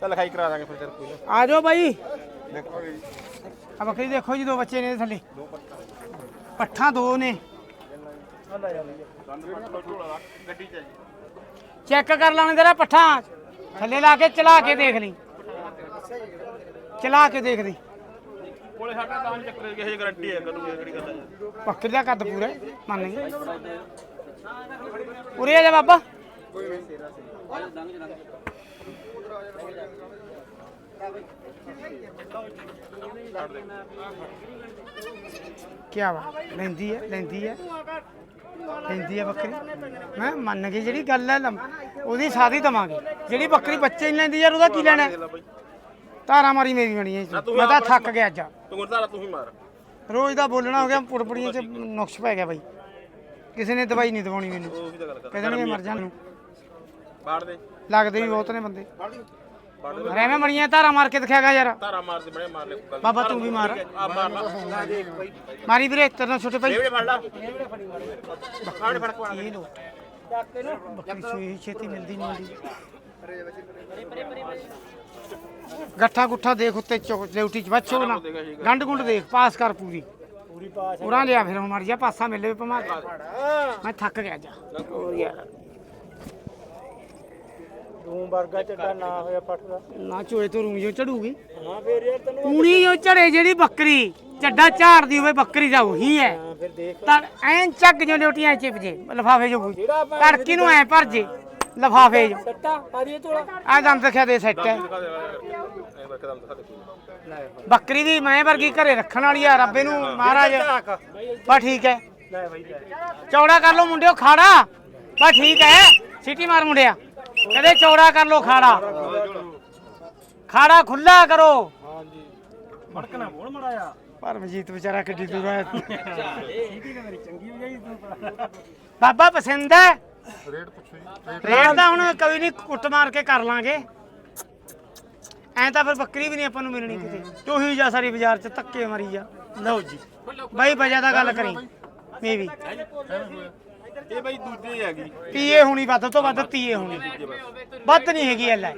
ਚੱਲ ਲਿਖਾਈ ਕਰਾ ਦਾਂਗੇ ਫਿਰ ਤੇਰੇ ਕੋਈ ਆ ਜਾਓ ਬਾਈ। ਦੇਖੋ ਜੀ। ਆ ਬੱਕਰੀ ਦੇਖੋ ਜੀ ਦੋ ਬੱਚੇ ਨੇ ਇਹਦੇ ਥੱਲੇ। ਪੱਠਾਂ ਦੋ ਨੇ। ਗੱਡੀ ਚ ਚੈੱਕ ਕਰ ਲਾਣੇ ਤੇਰਾ ਪੱਠਾਂ। ਥੱਲੇ ਲਾ ਕੇ ਚਲਾ ਕੇ ਦੇਖ ਲਈ। ਚਲਾ ਕੇ ਦੇਖ ਲਈ। ਕੋਲੇ ਸਾਡਾ ਤਾਂ ਚੱਕਰ ਕਿਸੇ ਗਾਰੰਟੀ ਹੈ ਕਦੋਂ ਕਿਹੜੀ ਗੱਲ ਹੈ ਬੱਕਰੀ ਦਾ ਕੱਦ ਪੂਰਾ ਮੰਨ ਗਏ। ਉਰੇ ਆ ਜਾ ਬਾਬਾ। ਕੀ ਵਾ? ਲੈਂਦੀ ਹੈ ਲੈਂਦੀ ਹੈ। ਲੈਂਦੀ ਹੈ ਬੱਕਰੀ। ਮੈਂ ਮੰਨ ਗਈ ਜਿਹੜੀ ਗੱਲ ਹੈ ਲੰਮ- ਉਹਦੀ ਸਾਦੀ ਦਵਾਂਗੇ। ਜਿਹੜੀ ਬੱਕਰੀ ਬੱਚੇ ਨਹੀਂ ਲੈਂਦੀ ਯਾਰ ਉਹਦਾ ਕੀ ਲੈਣਾ ਹੈ? ਧਾਰਾ ਮਾਰੀ ਮੇਰੀ ਬਣੀ ਹੈ ਜੀ। ਮੈਂ ਤਾਂ ਥੱਕ ਗਿਆ ਅੱਜ। ਤੂੰ ਗੁਰਦਾਰਾ ਤੂੰ ਹੀ ਮਾਰ। ਰੋਜ਼ ਦਾ ਬੋਲਣਾ ਹੋ ਗਿਆ ਪੁੜਪੜੀਆਂ 'ਚ ਨੁਕਸ ਪੈ ਗਿਆ ਬਾਈ। ਕਿਸੇ ਨੇ ਦਵਾਈ ਨਹੀਂ ਦਵਾਉਣੀ ਮੈਨੂੰ। ਉਹੀ ਤਾਂ ਗੱਲ ਕਰ। ਕਹਿੰਦੇ ਨੇ ਮਰ ਜਾਣ ਨੂੰ। ਬਾੜ ਦੇ। ਲੱਗਦੇ ਵੀ ਬਹੁਤ ਨੇ ਬੰਦੇ। ਬਾੜ ਦੇ। ਮੜੀਆਂ ਧਾਰਾ ਮਾਰ ਕੇ ਦਿਖਾਗਾ ਯਾਰ। ਧਾਰਾ ਮਾਰ ਦੇ ਬੜੇ ਮਾਰ ਲੈ। ਗੱਲ ਬਾਬਾ ਤੂੰ ਵੀ ਮਾਰ ਆ ਮਾਰ ਲਾ ਵੀਰੇ ਤੇਰੇ ਛੋਟੇ ਭਾਈ। ਨੇੜੇ ਫੜ ਲਾ। ਆੜੇ ਫੜ ਕੋ ਇਹ ਲੋ ਬੱਕਰੀ ਸੂਈ ਛੇਤੀ ਮਿਲਦੀ ਨਹੀਂ ਮਿਲਦੀ ਗੱਠਾ ਗੁੱਠਾ ਦੇਖ ਉੱਤੇ ਚੌ- ਡਿਊਟੀ ਚ ਬੱਚੋ ਨਾ। ਗੰਢ ਗੁੰਡ ਦੇਖ ਪਾਸ ਕਰ ਪੂਰੀ। ਪੂਰੀ ਪਾਸ ਪੂਰਾ ਲਿਆ ਫਿਰ ਹੁਣ ਮਰ ਜਾ ਪਾਸਾ ਮਿਲੇ ਪਮਾ ਮੈਂ ਥੱਕ ਗਿਆ ਜਾ ਹੋਰ ਯਾਰ। ਤੂੰ ਵਰਗਾ ਚੱਡਾ ਨਾ ਹੋਇਆ ਪੱਟ ਦਾ। ਨਾ ਚੋਏ ਤੋਂ ਰੂੰ ਜੋ ਚੜੂਗੀ ਹਾਂ ਫੇਰ ਯਾਰ ਤੈਨੂੰ ਪੂਣੀ ਜੋ ਚੜੇ ਜਿਹੜੀ ਬੱਕਰੀ ਚੱਡਾ ਝਾੜਦੀ ਹੋਵੇ ਬੱਕਰੀ ਦਾ ਉਹੀ ਹੈ। ਹਾਂ ਫਿਰ ਦੇਖ। ਤਾਂ ਐਨ ਚੱਕ ਜੋ ਡਿਊਟੀਆਂ ਚਿਪ ਜੇ ਲਫਾਫੇ ਜੋ ਤੜਕੀ ਨੂੰ ਐ ਭਰ ਜੇ ਲਫਾਫੇ ਜੋ ਸੱਟਾ ਪਾਰੀਏ ਤੋਲਾ ਆ ਦੰਦ ਦਿਖਿਆ ਦੇ ਸੈੱਟ। ਹੈ ਦੇ ਐ ਦੇ। ਬੱਕਰੀ ਦੀ ਮੈਂ ਵਰਗੀ ਘਰੇ ਰੱਖਣ ਵਾਲੀ ਆ ਰੱਬੇ ਨੂੰ ਮਹਾਰਾਜ। ਬਸ ਠੀਕ ਹੈ। ਲੈ ਬਾਈ ਲੈ। ਚੌੜਾ ਕਰ ਲੋ ਮੁੰਡਿਓ ਖਾੜਾ। ਬਸ ਠੀਕ ਹੈ। ਸਿਟੀ ਮਾਰ ਮੁੰਡਿਆ। ਕਹਿੰਦੇ ਚੌੜਾ ਕਰ ਲੋ ਖਾੜਾ। ਖਾੜਾ ਖੁੱਲਾ ਕਰੋ। ਹਾਂਜੀ ਮੜਕਣਾ ਬੋਲ ਮੜਾਇਆ ਪਰਮਜੀਤ ਵਿਚਾਰਾ ਕਿੱਡੀ ਦੂਰ ਹੈ ਇਹਦੀ ਤਾਂ ਮੇਰੀ ਚੰਗੀ ਹੋ ਜਾਈ ਤੂੰ ਬਾਬਾ ਪਸੰਦ ਹੈ? ਰੇਟ ਪੁੱਛੋ ਜੀ ਰੇਟ ਤਾਂ ਹੁਣ ਕੋਈ ਨਹੀਂ ਕੁੱਟ ਮਾਰ ਕੇ ਕਰ ਲਾਂਗੇ। ਐਂ ਤਾਂ ਫਿਰ ਬੱਕਰੀ ਵੀ ਨਹੀਂ ਆਪਾਂ ਨੂੰ ਮਿਲਣੀ ਕਿਤੇ। ਟੋਹੀ ਜਾ ਸਾਰੀ ਬਾਜ਼ਾਰ ਚ ਧੱਕੇ ਮਾਰੀ ਜਾ। ਲਓ ਜੀ। ਬਾਈ ਵਜਾ ਦਾ ਗੱਲ ਕਰੀ। ਮੇ ਵੀ। ਇਹ ਬਾਈ ਦੂਜੇ ਹੈਗੀ। ਤੀਏ ਹੋਣੀ ਵੱਧ ਤੋਂ ਵੱਧ ਤੀਏ ਹੋਣੀ। ਵੱਧ ਨਹੀਂ ਹੈਗੀ ਐ ਲੈ।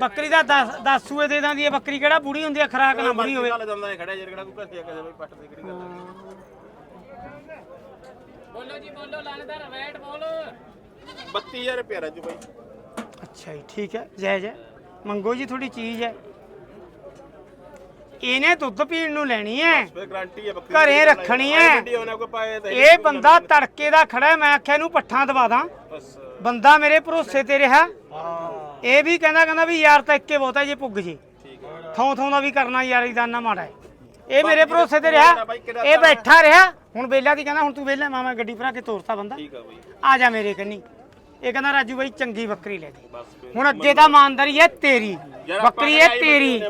ਬੱਕਰੀ ਦਾ 10 10 ਸੂਏ ਦੇ ਦਾਂਦੀ ਹੈ ਬੱਕਰੀ ਕਿਹੜਾ ਬੁੜੀ ਹੁੰਦੀ ਹੈ ਖਰਾਕ ਨਾ ਬੁੜੀ ਹੋਵੇ। ਚੱਲ ਜਾਂਦਾ ਹੈ ਖੜਾ ਯਾਰ ਕਿਹੜਾ ਕੋਈ ਘਸੇ ਕਿਸੇ ਬਾਈ ਪੱਟ ਦੇ ਕਿਹੜੀ ਗੱਲ ਹੈ ਬੋਲੋ ਜੀ ਬੋਲੋ ਲਾਣੇਦਾਰ ਰੈਟ ਬੋਲ। 32000 ਰੁਪਏ ਰਾਜੂ ਬਾਈ। ਅੱਛਾ ਜੀ ਠੀਕ ਹੈ ਜੈ ਜੈ। ਮੰਗੋ ਜੀ ਥੋੜੀ ਚੀਜ਼ ਹੈ। ਇਹਨੇ ਦੁੱਧ ਪੀਣ ਨੂੰ ਲੈਣੀ ਫਿਰ ਗਾਰੰਟੀ ਹੈ ਬੱਕਰੀ ਘਰੇ ਰੱਖਣੀ ਹੈ। ਪਾਏ ਤਾਂ ਇਹ ਬੰਦਾ ਤੜਕੇ ਦਾ ਖੜਾ ਹੈ, ਮੈਂ ਆਖਿਆ ਇਹਨੂੰ ਪੱਠਾ ਦਵਾ ਦਾਂ। ਬਸ। ਬੰਦਾ ਮੇਰੇ ਭਰੋਸੇ ਤੇ ਰਿਹਾ। ਹਾਂ। ਇਹ ਵੀ ਕਹਿੰਦਾ ਕਹਿੰਦਾ ਵੀ ਯਾਰ ਤਾਂ ਇੱਕੇ ਬਹੁਤਾ ਜੇ ਪੁੱਗ ਜੇ। ਠੀਕ ਹੈ ਥੋਂ ਥੋਂ ਦਾ ਵੀ ਕਰਨਾ ਯਾਰੀ ਦਾ ਨਾ ਮਾੜਾ ਹੈ ਇਹ ਮੇਰੇ ਭਰੋਸੇ ਤੇ ਰਿਹਾ। ਇਹ ਬੈਠਾ ਰਿਹਾ। ਹੁਣ ਬੇਲਾ ਦੀ ਕਹਿੰਦਾ ਹੁਣ ਤੂੰ ਵੇਲਾ ਮਾਮਾ ਗੱਡੀ ਭਰਾ ਕੇ ਤੋਰਤਾ ਬੰਦਾ। ਠੀਕ ਹੈ ਬਾਈ। ਆ ਜਾ ਮੇਰੇ ਕੰਨੀ। ਇਹ ਕਹਿੰਦਾ ਰਾਜੂ ਬਾਈ ਚੰਗੀ ਬੱਕਰੀ ਲੈ ਦੇ। ਹੁਣ ਅੱਗੇ ਤਾਂ ਇਮਾਨਦਾਰੀ ਹੈ ਤੇਰੀ। ਬੱਕਰੀ ਹੈ ਤੇਰੀ।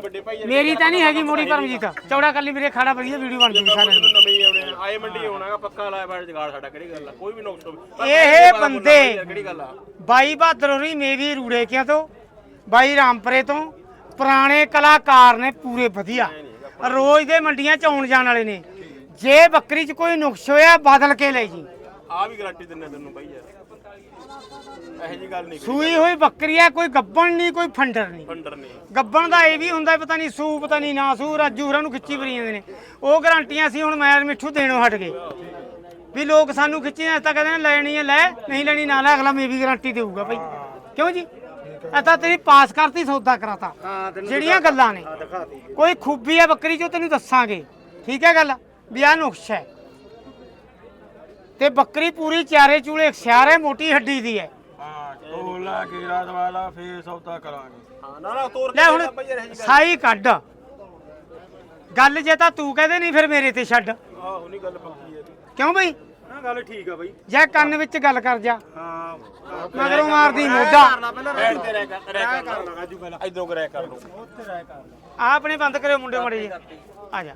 ਮੇਰੀ ਤਾਂ ਨਹੀਂ ਹੈਗੀ ਮੋੜੀ ਪਰਮਜੀਤ। ਚੌੜਾ ਕਰ ਲਈ ਵੀਰੇ ਖਾੜਾ ਵਧੀਆ ਵੀਡੀਓ ਬਣ ਜੂਗੀ ਸਾਰਿਆਂ ਦੀ। ਨਵੇਂ ਹੀ ਆਉਣੇ ਆ। ਆਏ ਮੰਡੀ ਆਉਣਾਗਾ ਪੱਕਾ ਲਾਇਆ ਬਾੜ ਜਗਾੜ ਸਾਡਾ ਕਿਹੜੀ ਗੱਲ ਆ? ਕੋਈ ਵੀ ਨੁਕਸ ਹੋਵੇ। ਇਹ ਬੰਦੇ ਕਿਹੜੀ ਗੱਲ ਆ? ਬਾਈ ਬਹਾਦਰ ਹੋਰੀ ਮੇਵੀ ਰੂੜੇ ਕਿਆਂ ਤੋਂ ਬਾਈ ਰਾਮਪਰੇ ਤੋਂ ਪੁਰਾਣੇ ਕਲਾਕਾਰ ਨੇ ਪੂਰੇ ਵਧੀਆ। ਰੋਜ਼ ਦੇ ਮੰਡੀਆਂ ਚ ਆਉਣ ਜਾਣ ਵਾਲੇ ਨੇ। ਜੇ ਬੱਕਰੀ 'ਚ ਕੋਈ ਨੁਕਸ ਹੋਇਆ ਬਦਲ ਕੇ ਲੈ ਜੀ। ਆ ਵੀ ਗਾਰੰਟੀ ਦਿੰਨੇ ਤੈਨੂੰ ਬਾਈ ਯਾਰ। ਇਹੋ ਜੀ ਗੱਲ ਨਹੀਂ ਸੂਈ ਹੋਈ ਬੱਕਰੀ ਹੈ ਕੋਈ ਗੱਬਣ ਨਹੀਂ ਕੋਈ ਫੰਡਰ ਨਹੀਂ। ਫੰਡਰ ਨਹੀਂ। ਗੱਬਣ ਦਾ ਇਹ ਵੀ ਹੁੰਦਾ ਪਤਾ ਨਹੀਂ ਸੂ ਪਤਾ ਨਹੀਂ ਨਾ ਸੂ ਰਾਜੂ ਹੋਰਾਂ ਨੂੰ ਖਿੱਚੀ ਫਰੀ ਜਾਂਦੇ ਨੇ। ਉਹ ਗਾਰੰਟੀਆਂ ਸੀ ਹੁਣ ਮੈਰ ਮਿੱਠੂ ਦੇਣੋਂ ਹਟ ਗਏ। ਵੀ ਲੋਕ ਸਾਨੂੰ ਖਿੱਚੀ ਤਾਂ ਕਹਿੰਦੇ ਨੇ ਲੈਣੀ ਹੈ ਲੈ ਨਹੀਂ ਲੈਣੀ ਨਾ ਲੈ ਅਗਲਾ ਮੇ ਵੀ ਗਾਰੰਟੀ ਦੇਊਗਾ ਭਾਈ। ਕਿਉਂ ਜੀ? ਇਹ ਤਾਂ ਤੇਰੀ ਪਾਸ ਕਰਤੀ ਸੌਦਾ ਕਰਾਤਾ। ਜਿਹੜੀਆਂ ਗੱਲਾਂ ਨੇ। ਕੋਈ ਖੂਬੀ ਹੈ ਬੱਕਰੀ ਜੋ ਤੈਨੂੰ ਦੱਸਾਂਗੇ। ਠੀਕ ਹੈ ਗੱਲ? ਵੀ ਆਹ ਨੁਕਸ ਹੈ। ਤੇ ਬੱਕਰੀ ਪੂਰੀ ਚਾਰੇ ਚੂਲੇ ਸਿਆਰੇ ਮੋਟੀ ਹੱਡੀ ਦੀ ਹੈ। ਹਾਂ ਟੋਲਾ ਕੀੜਾ ਦਵਾਲਾ ਫੇਰ ਸੌਦਾ ਕਰਾਂਗੇ। ਹਾਂ ਨਾ ਨਾ ਤੋਰ ਲੈ ਕੇ ਹੁਣ ਬਾਈ ਯਾਰ ਇਹੋ ਜੀ ਗੱਲ। ਸਾਈ ਕੱਢ। ਗੱਲ ਜੇ ਤਾਂ ਤੂੰ ਕਹਦੇ ਨਹੀਂ ਫਿਰ ਮੇਰੇ ਤੇ ਛੱਡ। ਆਹੋ ਨਹੀਂ ਗੱਲ ਪੱਕੀ ਹੈ। ਕਿਉਂ ਬਈ? ਨਾ ਗੱਲ ਠੀਕ ਆ ਬਾਈ। ਜਾਂ ਕੰਨ ਵਿੱਚ ਗੱਲ ਕਰ ਜਾ। ਹਾਂ। ਮਗਰੋਂ ਮਾਰਦੀ ਮੋਢਾ। ਬੈਠ ਤੇ ਰਹਿ ਕਰ ਰਹਿ ਕਰ ਲਾ ਰਾਜੂ ਪਹਿਲਾਂ। ਇਧਰੋਂ ਰਹਿ ਕਰ ਲੋ ਉੱਥੇ ਰਹਿ ਕਰ ਆ ਆਪਣੇ ਬੰਦ ਕਰਿਓ ਮੁੰਡੇ ਮੜੇ ਜੀ ਆ ਜਾ।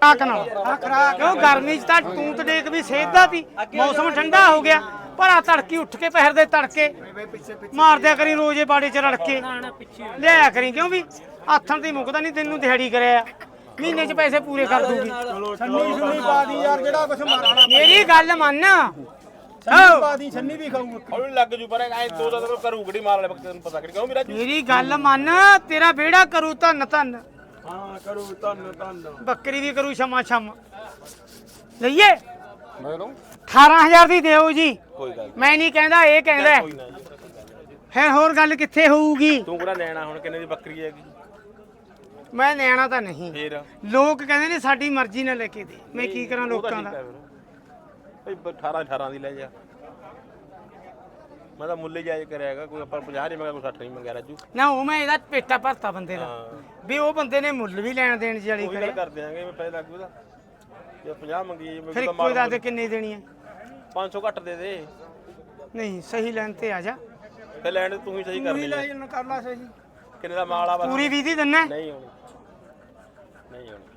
ਖਰਾਕ ਨਾਲ। ਆ ਖਰਾਕ ਕਿਉਂ ਗਰਮੀ 'ਚ ਤਾਂ ਤੂੰ ਤੇ ਦੇਖ ਵੀ ਸੇਧਦਾ ਤੀ ਮੌਸਮ ਠੰਡਾ ਹੋ ਗਿਆ ਪਰ ਆ ਤੜਕੀ ਉੱਠ ਕੇ ਪਹਿਰ ਦੇ ਤੜਕੇ ਮਾਰਦਿਆ ਕਰੀ ਰੋਜੇ ਬਾੜੇ 'ਚ ਰੜ ਕੇ। ਲਿਆਇਆ ਕਰੀ ਕਿਉਂ ਵੀ? ਆਥਣ ਦੀ ਮੁੱਕਦਾ ਨਹੀਂ ਤੈਨੂੰ ਦਿਹਾੜੀ ਕਰਿਆ। ਮਹੀਨੇ 'ਚ ਪੈਸੇ ਪੂਰੇ ਕਰ ਦੂਗੀ। ਚਲੋ ਛੰਨੀ ਛੁੰਨੀ ਪਾ ਦੀ ਯਾਰ ਜਿਹੜਾ ਕੁਛ ਮਾਰਨਾ ਮੇਰੀ ਗੱਲ ਮੰਨ। ਆਓ ਬਾਦੀ ਛੰਨੀ ਵੀ ਖਾਊ ਹੌਲੀ ਲੱਗ ਜੂ ਪਰ ਐ ਦੋ ਦਾ ਤਾਂ ਕਰੂ ਗੜੀ ਮਾਰ ਲੈ ਬੱਕਰੇ ਤੈਨੂੰ ਪਤਾ ਕਿ ਕਿਉਂ ਮੇਰਾ ਮੇਰੀ ਗੱਲ ਮੰਨ ਤੇਰਾ ਵਿਹੜਾ ਕਰੂ ਧੰਨ ਧੰਨ। ਹਾਂ ਕਰੂ ਤਨ ਤਨ ਬੱਕਰੀ ਵੀ ਕਰੂ ਛਮਾ ਛਮ ਲਈਏ? ਮੈਂ ਲਊਂ? 18000 ਦੀ ਦਿਓ ਜੀ। ਕੋਈ ਗੱਲ ਮੈਂ ਨਹੀਂ ਕਹਿੰਦਾ ਇਹ ਕਹਿੰਦਾ ਕੋਈ ਨਾ ਜੀ। ਫਿਰ ਹੋਰ ਗੱਲ ਕਿੱਥੇ ਹੋਊਗੀ? ਤੂੰ ਕਿਹੜਾ ਲੈਣਾ ਹੁਣ? ਕਿੰਨੇ ਦੀ ਬੱਕਰੀ ਹੈਗੀ? ਮੈਂ ਨਿਆਣਾ ਤਾਂ ਨਹੀਂ। ਫੇਰ? ਲੋਕ ਕਹਿੰਦੇ ਨੇ ਸਾਡੀ ਮਰਜ਼ੀ ਨਾਲ ਲੈ ਕੇ ਦੇ। ਮੈਂ ਕੀ ਕਰਾਂ ਲੋਕਾਂ ਦਾ। ਭਈ 18 18 ਦੀ ਲੈ ਜਾ। ਮੈਂ ਤਾਂ ਮੁੱਲ ਹੀ ਜਾਇਜ਼ ਕਰਿਆ ਹੈਗਾ ਕੋਈ ਆਪਾਂ 50 ਨਹੀਂ ਮੰਗਿਆ ਕੋਈ 60 ਨਹੀਂ ਮੰਗਿਆ ਰਾਜੂ। ਨਾ ਉਹ ਮੈਂ ਇਹਦਾ ਪੇਟਾ ਭਰਤਾ ਬੰਦੇ ਦਾ। ਵੀ ਉਹ ਬੰਦੇ ਨੇ ਮੁੱਲ ਵੀ ਲੈਣ ਦੇਣ ਜੀ ਵਾਲੀ ਉਹੀ ਗੱਲ ਕਰੇ ਕਰ ਦਿਆਂਗੇ ਮੈਂ ਪੈਸੇ ਲੱਗੂ ਦਾ ਜੇ 50 ਮੰਗੀ ਮੈਂ ਫਿਰ ਦੱਸ ਦੇ ਕਿੰਨੀ ਦੇਣੀ ਹੈ? 500 ਘੱਟ ਦੇ ਦੇ। ਨਹੀਂ ਸਹੀ ਲੈਣ ਤੇ ਆ ਜਾ। ਤੇ ਲੈਣ ਤੂੰ ਹੀ ਸਹੀ ਕਰਨੀ ਹੈ ਜਨ ਕਰ ਲਾ ਸਹੀ। ਕਿੰਨੇ ਦਾ ਮਾਲ ਆ ਬਸ? ਪੂਰੀ 20 ਦੀ ਦਿੰਨਾ ਨਹੀਂ ਹੋਣੀ। ਨਹੀਂ ਹੋਣੀ।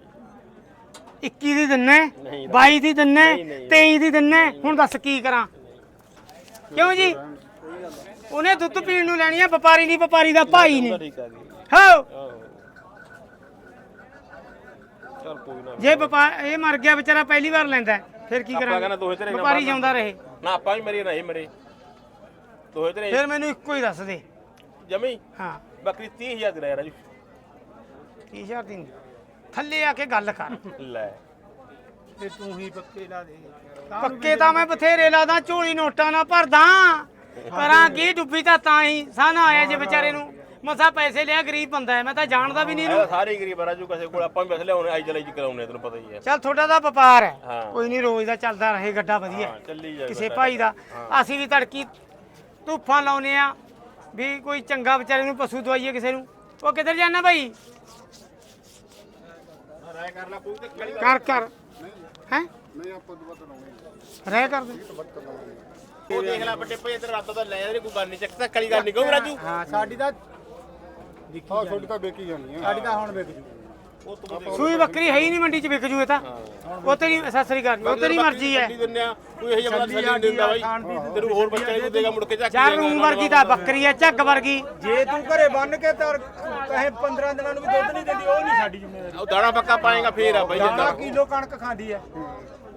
21 ਦੀ ਦਿੰਨਾ ਨਹੀਂ 22 ਦੀ ਦਿੰਨਾ ਨਹੀਂ, ਨਹੀਂ। 23 ਦੀ ਦਿੰਨਾ ਹੁਣ ਦੱਸ ਕੀ ਕਰਾਂ? ਕਿਉਂ ਜੀ? ਉਹਨੇ ਦੁੱਧ ਪੀਣ ਨੂੰ ਲੈਣੀ ਆ ਵਪਾਰੀ ਨਹੀਂ ਵਪਾਰੀ ਦਾ ਭਾਈ ਠੀਕ ਆ ਗਈ। ਹੋ। ਆਹੋ ਚਲ ਕੋਈ ਨਾ। ਜੇ ਵਪਾਰ ਇਹ ਮਰ ਗਿਆ ਵਿਚਾਰਾ ਪਹਿਲੀ ਵਾਰ ਲੈਂਦਾ ਹੈ, ਫਿਰ ਕੀ ਆਪਾਂ ਕਹਿੰਦਾ ਕਰਾਂਗੇ ਦੋਹੇ ਤੇਰੇ ਵਪਾਰੀ ਜਿਉਂਦਾ ਰਹੇ। ਨਾ ਆਪਾਂ ਵੀ ਮਰੀ ਨਹੀਂ ਮਰੇ। ਦੋਹੇ ਤੇਰੇ ਫਿਰ ਮੈਨੂੰ ਇੱਕੋ ਹੀ ਦੱਸ ਦੇ। ਜਮੀ? ਹਾਂ। ਬੱਕਰੀ 30000 ਦੀ ਲੈ ਰਾਜੂ। 30000 ਦੀ ਨਹੀਂ। ਥੱਲੇ ਆ ਕੇ ਗੱਲ ਕਰ। ਲੈ। ਤੇ ਤੂੰ ਹੀ ਪੱਕੇ ਲਾ ਦੇ। ਪੱਕੇ ਤਾਂ ਮੈਂ ਬਥੇਰੇ ਲਾਦਾ ਝੋਲੀ ਨੋਟਾਂ ਨਾ ਭਰਦਾ। ਕਰਾਂ ਕੀ ਡੁੱਬੀ ਤਾਂ ਤਾਂ ਹੀ ਸਾਨਾ ਆਇਆ ਜੇ ਵਿਚਾਰੇ ਨੂੰ। ਮਸਾ ਪੈਸੇ ਲਿਆ ਗਰੀਬ ਬੰਦਾ ਹੈ ਮੈਂ ਤਾਂ ਜਾਣਦਾ ਵੀ ਨਹੀਂ ਇਹ ਇਹਨੂੰ ਸਾਰੇ ਹੀ ਗਰੀਬ ਆ ਰਾਜੂ ਕਿਸੇ ਕੋਲ ਆਪਾਂ ਵੀ ਬਸ ਲਿਆਉਣੇ ਆਈ ਚਲਾਈ ਚ ਕਰਾਉਣੇ ਤੈਨੂੰ ਪਤਾ ਹੀ ਹੈ। ਚੱਲ ਤੁਹਾਡਾ ਤਾਂ ਵਪਾਰ ਹੈ। ਹਾਂ। ਕੋਈ ਨਹੀਂ ਰੋਜ਼ ਦਾ ਚੱਲਦਾ ਰਹੇ ਗੱਡਾ ਵਧੀਆ। ਹਾਂ ਚੱਲੀ ਜਾਏ ਕਿਸੇ ਭਾਈ ਦਾ। ਅਸੀਂ ਵੀ ਤੜਕੀ ਧੂਫਾਂ ਲਾਉਨੇ ਆ ਵੀ ਕੋਈ ਚੰਗਾ ਵਿਚਾਰੇ ਨੂੰ ਪਸ਼ੂ ਦਵਾਈਏ ਕਿਸੇ ਨੂੰ। ਉਹ ਕਿੱਧਰ ਜਾਣਾ ਭਾਈ? ਰਾਇ ਕਰ ਲੈ ਕੋਈ ਤੇ ਕਲੀ ਕਰ ਕਰ। ਹੈ? ਨਹੀਂ ਆਪਾਂ ਰਹਿ ਕਰ ਦੇ। ਉਹ ਦੇਖ ਲੈ ਵੱਡੇ ਭਾਈ ਇਧਰ ਰੱਬ ਦਾ ਲੈ ਜਾ ਕੋਈ ਗੱਲ ਨਹੀਂ ਚੱਕ ਤਾਂ ਕਲੀ ਗੱਲ ਨਹੀਂ ਕਹੂੰ ਰਾਜੂ। ਹਾਂ ਸਾਡੀ ਤਾਂ ਹਾਂ ਛੋਟੀ ਤਾਂ ਵੇਖੀ ਜਾਣੀ ਹੈ ਸਾਡੀ ਤਾਂ ਹੁਣ ਵੇਖ ਜੂ। ਉਹ ਤੂੰ ਦੇਖ। ਸੂਈ ਬੱਕਰੀ ਹੈ ਹੀ ਨਹੀਂ ਮੰਡੀ 'ਚ ਵਿਕ ਜੂ ਇਹ ਤਾਂ। ਉਹ ਤੇਰੀ ਸਤਿ ਸ੍ਰੀ ਅਕਾਲ ਉਹ ਤੇਰੀ ਮਰਜ਼ੀ ਹੈ। ਛੱਡੀ ਦਿੰਦੇ ਆ ਕੋਈ ਇਹ ਜਿਹਾ ਬੰਦਾ ਛੱਡੀ ਨਹੀਂ ਦਿੰਦਾ ਬਾਈ। ਤੈਨੂੰ ਹੋਰ ਬੱਚਾ ਨਹੀਂ ਦੇਗਾ ਮੁੜ ਕੇ ਚੱਕ ਚਾਰ ਰੂਮ ਵਰਗੀ ਤਾਂ ਬੱਕਰੀ ਹੈ ਝੱਗ ਵਰਗੀ। ਜੇ ਤੂੰ ਘਰੇ ਬੰਨ ਕੇ ਤਾਂ ਕਹੇ 15 ਦਿਨਾਂ ਨੂੰ ਵੀ ਦੁੱਧ ਨਹੀਂ ਦਿੰਦੀ ਉਹ ਨਹੀਂ ਸਾਡੀ ਜ਼ਿੰਮੇਵਾਰੀ। ਉਹ ਦਾਣਾ ਪੱਕਾ ਪਾਏਗਾ ਫੇਰ ਆ ਬਾਈ ਦਾਣਾ ਕਿਲੋ ਕਣਕ ਖਾਂਦੀ ਹੈ।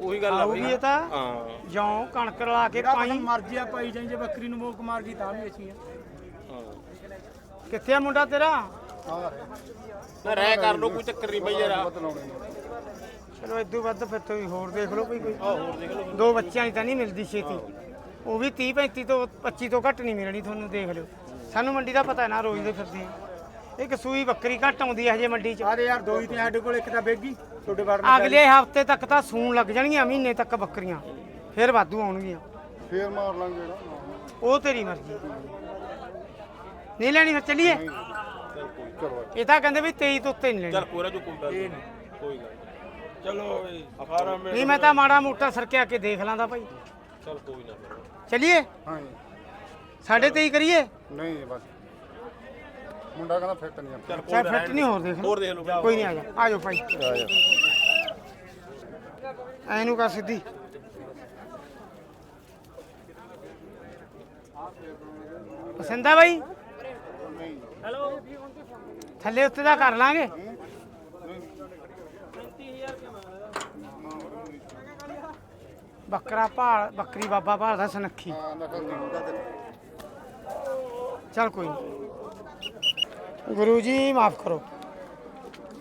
ਉਹੀ ਗੱਲ ਆ ਬਾਈ। ਇਹ ਤਾਂ? ਹਾਂ। ਜੌਂ ਕਣਕ ਰਲਾ ਕੇ ਜਿਹੜਾ ਪਾਈ। ਮਰਜ਼ੀ ਆ ਪਾਈ ਜਾਈ ਜੇ ਬੱਕਰੀ ਨੂੰ ਮੋਕ ਮਾਰ ਗਈ ਤਾਂ ਵੀ ਅੱਛੀ ਆ। ਕਿੱਥੇ ਆ ਮੁੰਡਾ ਤੇਰਾ? ਨਾ ਰਹਿ ਕਰ ਲੋ ਕੋਈ ਚੱਕਰ ਨਹੀਂ ਬਾਈ ਯਾਰ ਆਹ ਚਲੋ ਇਦੋਂ ਵੱਧ ਫਿਰ ਤੁਸੀਂ ਹੋਰ ਦੇਖ ਲਓ ਕੋਈ ਕੋਈ। ਹੋਰ ਦੇਖ ਲਓ। ਦੋ ਬੱਚਿਆਂ ਦੀ ਤਾਂ ਨਹੀਂ ਮਿਲਦੀ ਛੇਤੀ। ਉਹ ਵੀ 30 35 ਤੋਂ 25 ਤੋਂ ਘੱਟ ਨਹੀਂ ਮਿਲਣੀ ਤੁਹਾਨੂੰ ਦੇਖ ਲਿਓ। ਸਾਨੂੰ ਮੰਡੀ ਦਾ ਪਤਾ ਹੈ ਨਾ ਰੋਜ਼ ਦੇ ਫਿਰਦੇ। ਇੱਕ ਸੂਈ ਬੱਕਰੀ ਘੱਟ ਆਉਂਦੀ ਹੈ ਹਜੇ ਮੰਡੀ 'ਚ। ਆਰੇ ਯਾਰ ਦੋ ਹੀ ਤੇ ਸਾਡੇ ਕੋਲ ਇੱਕ ਤਾਂ ਵੇਗੀ ਤੁਹਾਡੇ ਅਗਲੇ ਹਫ਼ਤੇ ਤੱਕ ਤਾਂ ਸੂਣ ਲੱਗ ਜਾਣਗੀਆਂ ਮਹੀਨੇ ਤੱਕ ਬੱਕਰੀਆਂ। ਫਿਰ ਵਾਧੂ ਆਉਣਗੀਆਂ। ਫੇਰ ਮਾਰ ਲਾਂਗੇ ਜਿਹੜਾ ਉਹ ਤੇਰੀ ਮਰਜ਼ੀ। ਨਹੀਂ ਲੈਣੀ ਫਿਰ ਚੱਲੀਏ? ਚਲੋ ਇਹ ਤਾਂ ਕਹਿੰਦੇ ਵੀ 23 ਤੋਂ ਉੱਤੇ ਨਹੀਂ ਲੈਣੀ। ਚੱਲ ਕੋਈ ਰਾਜੂ ਕੋਈ ਗੱਲ ਨੀ। ਕੋਈ ਗੱਲ। ਚਲੋ ਬਈ ਫਾਰਮ ਨਹੀਂ ਮੈਂ ਤਾਂ ਮਾੜਾ ਮੋਟਾ ਸਰਕਿਆ ਕੇ ਦੇਖ ਲਾਂਦਾ ਭਾਈ। ਚੱਲ ਕੋਈ ਨਾ ਫਿਰ। ਚੱਲੀਏ? ਹਾਂ ਜੀ। ਸਾਢੇ 23 ਕਰੀਏ? ਨਹੀਂ ਬਸ। ਮੁੰਡਾ ਕਹਿੰਦਾ ਫਿੱਟ ਨਹੀਂ ਆਪਾਂ ਚੱਲ ਕੋਈ ਨਾ ਫਿੱਟ ਨਹੀਂ ਹੋਰ ਦੇਖ ਲਓ। ਹੋਰ ਦੇਖ ਲਓ ਕੋਈ ਨਹੀਂ ਆ ਜਾ ਆ ਜਾਓ ਭਾਈ। ਆ ਜਾ ਐਨੂੰ ਕਰ ਸਿੱਧੀ। ਪਸੰਦ ਆ ਬਾਈ? ਹੈਲੋ। ਥੱਲੇ ਉੱਤੇ ਦਾ ਕਰ ਲਾਂਗੇ। ਬੱਕਰਾ ਭਾਲ ਬੱਕਰੀ ਬਾਬਾ ਭਾਲਦਾ ਸਨੱਖੀ। ਹਾਂ ਨਕਲ ਦੀ ਮੁੰਡਾ ਤੇ। ਚਲ ਕੋਈ ਨਹੀਂ ਗੁਰੂ ਜੀ ਮਾਫ ਕਰੋ।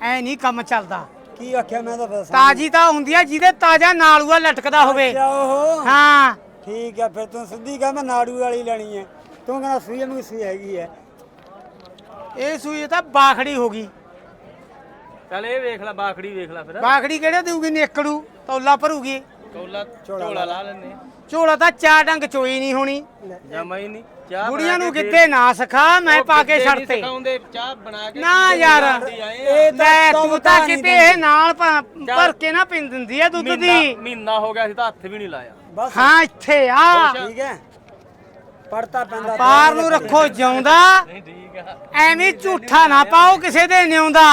ਐ ਨਹੀਂ ਕੰਮ ਚੱਲਦਾ। ਕੀ ਆਖਿਆ ਮੈਂ ਤਾਂ ਦੱਸ ਤਾਜੀ ਤਾਂ ਹੁੰਦੀ ਆ ਜਿਹਦੇ ਤਾਜ਼ਾ ਨਾਲੂਆ ਲਟਕਦਾ ਹੋਵੇ। ਉਹ ਹਾਂ। ਠੀਕ ਹੈ ਫਿਰ ਤੂੰ ਸਿੱਧੀ ਕਹ ਮੈਂ ਨਾੜੂ ਵਾਲੀ ਲੈਣੀ ਹੈ ਤੂੰ ਕਹਿੰਦਾ ਸੂਈ ਨੂੰ ਸੂਈ ਹੈਗੀ ਹੈ ਇਹ ਸੂਈ ਤਾਂ ਬਾਖੜੀ ਹੋ ਗਈ। ਚੱਲ ਇਹ ਵੇਖ ਲੈ ਬਾਖੜੀ ਵੇਖ ਲੈ ਫਿਰ। ਬਾਖੜੀ ਕਿਹੜੇ ਦੇਊਗੀ? ਨੇਕੜੂ ਤੌਲਾ ਭਰੂਗੀ। ਕੋਲਾ ਝੋਲਾ ਲਾ ਲੈਨੇ ਝੋਲਾ ਤਾਂ ਚਾਰ ਡੰਗ ਚੋਈ ਨਹੀਂ ਹੋਣੀ। ਜਮਾ ਹੀ ਨਹੀਂ। ਚਾਹ ਬੁੜੀਆਂ ਨੂੰ ਕਿੱਥੇ ਨਾ ਸਿਖਾ ਮੈਂ ਪਾ ਕੇ ਛੱਡਤੇ। ਸਿਖਾਉਂਦੇ ਚਾਹ ਬਣਾ ਕੇ ਨਾ ਯਾਰ ਇਹ ਲੈ ਤਾਂ ਤੂੰ ਤਾਂ ਕਿਤੇ ਇਹ ਨਾਲ ਭਰ ਕੇ ਨਾ ਪਿੰਨ ਦਿੰਦੀ ਆ ਦੁੱਧ ਦੀ। ਮਹੀਨਾ ਮਹੀਨਾ ਹੋ ਗਿਆ ਸੀ ਤਾਂ ਹੱਥ ਵੀ ਨਹੀਂ ਲਾਇਆ। ਬਸ। ਹਾਂ ਇੱਥੇ ਆ। ਠੀਕ ਹੈ। ਪੜਤਾ ਪੈਂਦਾ ਪਾਰ ਨੂੰ ਰੱਖੋ ਜਿਉਂਦਾ। ਨਹੀਂ ਠੀਕ ਆ। ਐਵੇਂ ਝੂਠਾ ਨਾ ਪਾਓ ਕਿਸੇ ਦੇ ਨਿਉਂਦਾ।